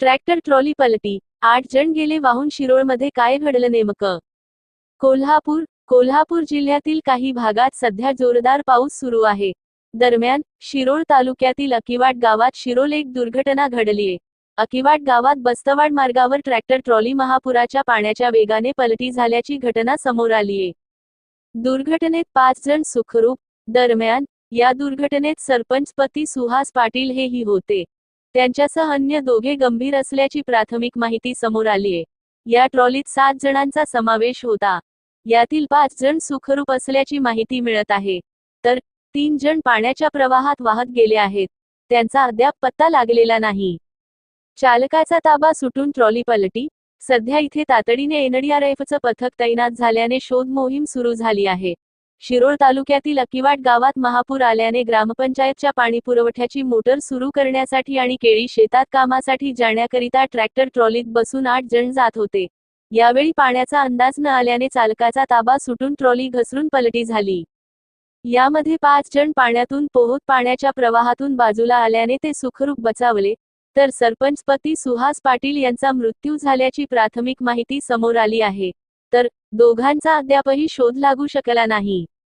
Tractor trolley पलटी आठ जण गेले वाहून शिरोळमध्ये काय घडलं नेमकं? कोल्हापूर कोल्हापूर जिल्ह्यातील काही भागात सध्या जोरदार पाऊस सुरू आहे. दरम्यान शिरोळ तालुक्यातील अकिवाट गावात शिरोल एक दुर्घटना घडलीय. अकिवाट गावात बस्तवाड मार्गावर ट्रॅक्टर ट्रॉली महापुराच्या पाण्याच्या वेगाने पलटी झाल्याची घटना समोर आलीये. दुर्घटनेत पाच जण सुखरूप दरम्यान या दुर्घटनेत सरपंच पती सुहास पाटील हेही होते. त्यांच्यासह अन्य दोघे गंभीर असल्याची प्राथमिक माहिती समोर आलीये. या ट्रॉलीत सात जणांचा समावेश होता. यातील पाच जण सुखरूप असल्याची माहिती मिळत आहे. तर तीन जण पाण्याच्या प्रवाहात वाहत गेले आहेत. त्यांचा अद्याप पत्ता लागलेला नाही. चालकाचा ताबा सुटून ट्रॉली पलटी. सध्या इथे तातडीने एनडीआरएफचं पथक तैनात झाल्याने शोध मोहीम सुरू झाली आहे. शिरोळ तालुक्यातील अकिवाट गावात महापूर आल्याने ग्रामपंचायतच्या पाणी पुरवठ्याची मोटर सुरू करण्यासाठी आणि केळी शेतात कामासाठी जाण्याकरिता ट्रॅक्टर ट्रॉलीत बसून आठ जण जात होते. यावेळी पाण्याचा अंदाज न आल्याने चालकाचा ताबा सुटून ट्रॉली घसरून पलटी झाली. यामध्ये पाच जण पाण्यातून पोहत पाण्याच्या प्रवाहातून बाजूला आल्याने ते सुखरूप बचावले. तर सरपंचपती सुहास पाटील यांचा मृत्यू झाल्याची प्राथमिक माहिती समोर आली आहे. तर दोघांचा अद्यापही शोध लागू शकला नाही.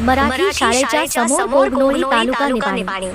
मराठी शाळेच्या समोर कोगनोळी तालुका निपाणी